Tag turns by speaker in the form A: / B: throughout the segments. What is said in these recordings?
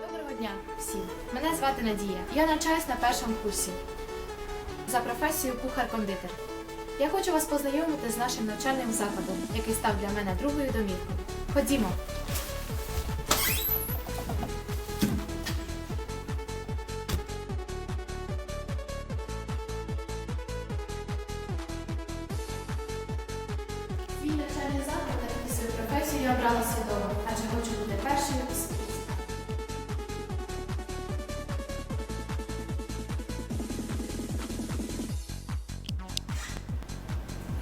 A: Доброго дня всім! Мене звати Надія. Я навчаюсь на першому курсі за професією кухар-кондитер. Я хочу вас познайомити з нашим навчальним закладом, який став для мене другою домівкою. Ходімо! Навчальний заклад та таки свою професію я обрала свідомо, адже хочу бути першою у світі.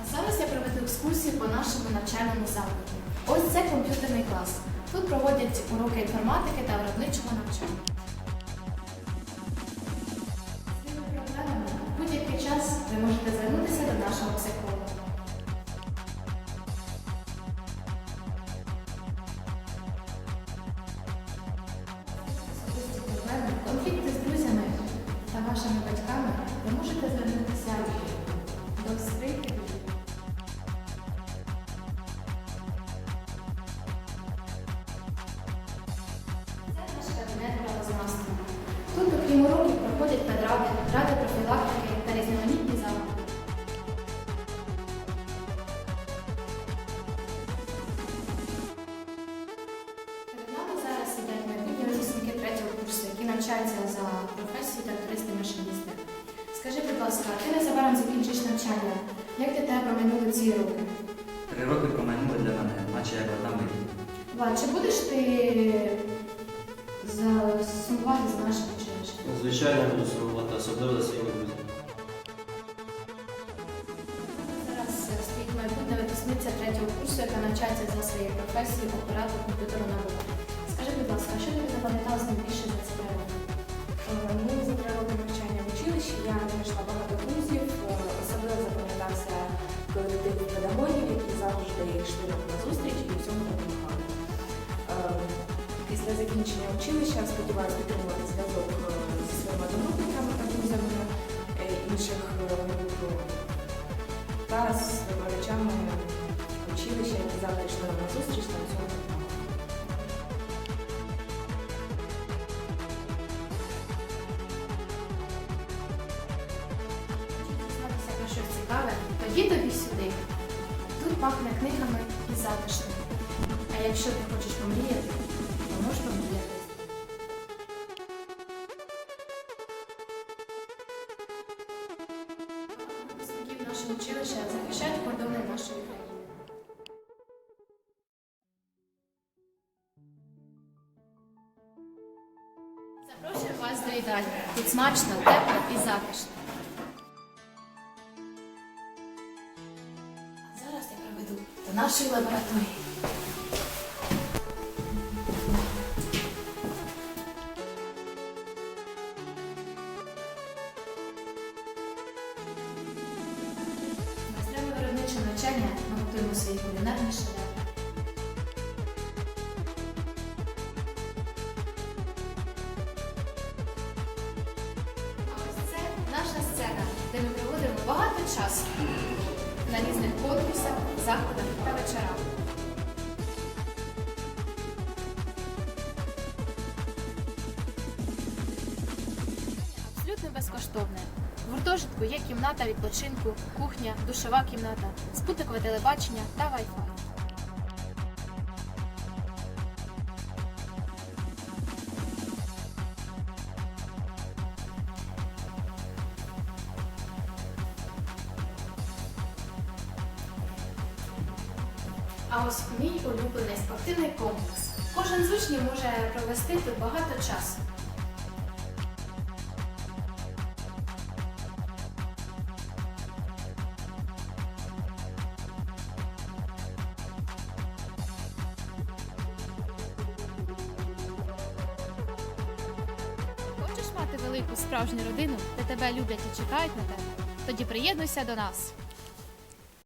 A: А зараз я проведу екскурсію по нашому навчальному закладі. Ось це комп'ютерний клас. Тут проводять уроки інформатики та виробничого навчання. Будь-який час ви можете звернутися до нашого психолога. Можете звернутися до скрипки. Це наш кабінет правознавства. Тут, окрім уроків, проходять педради, ради профілактики та різноманітні заходи. Перед нами зараз сидять майбутні випускники третього курсу, які навчаються за. Скажи, будь ласка, ти незабаром закінчиш навчання. Як для тебе минули ці роки?
B: Три роки промайнули для мене, наче як одна мить.
A: Влад, чи будеш ти за- сумувати за нашим училищем?
C: Звичайно, буду сумувати, особливо за своїми друзями.
A: Зараз е, стоїть майбутня випускниця третього курсу, яка навчається за своєю професією оператор комп'ютерного набору. Скажи, будь ласка, що тобі запам'яталось найбільше за ці роки?
D: Завжди йшли нам на зустріч і всьому допомагали. Е, Після закінчення училища сподіваюся підтримувати зв'язок е, зі своїми одногрупниками та друзями е, інших е, та з викладачами училища, які завжди йшли нам на зустріч та всьому допомагали.
A: Щось? Тоді тобі сюди. Пахне книгами і затишно. А якщо ти хочеш помріяти, то можеш помріяти. Випускників нашого училища захищають кордони нашої країни. Запрошую вас до їдальні. Тут смачно, тепло і затишно. До нашої лабораторії. Майстрами виробничого навчання ми готуємо свої кулінарні шедеври. Ось це наша сцена, де ми проводимо багато часу на різних конкурсах, заходах та вечорах. Абсолютно безкоштовне. В гуртожитку є кімната відпочинку, кухня, душова кімната, спутникове телебачення та Wi-Fi. А ось мій улюблений спортивний комплекс. Кожен з учнів може провести тут багато часу. Хочеш мати велику справжню родину, де тебе люблять і чекають на тебе? Тоді приєднуйся до нас.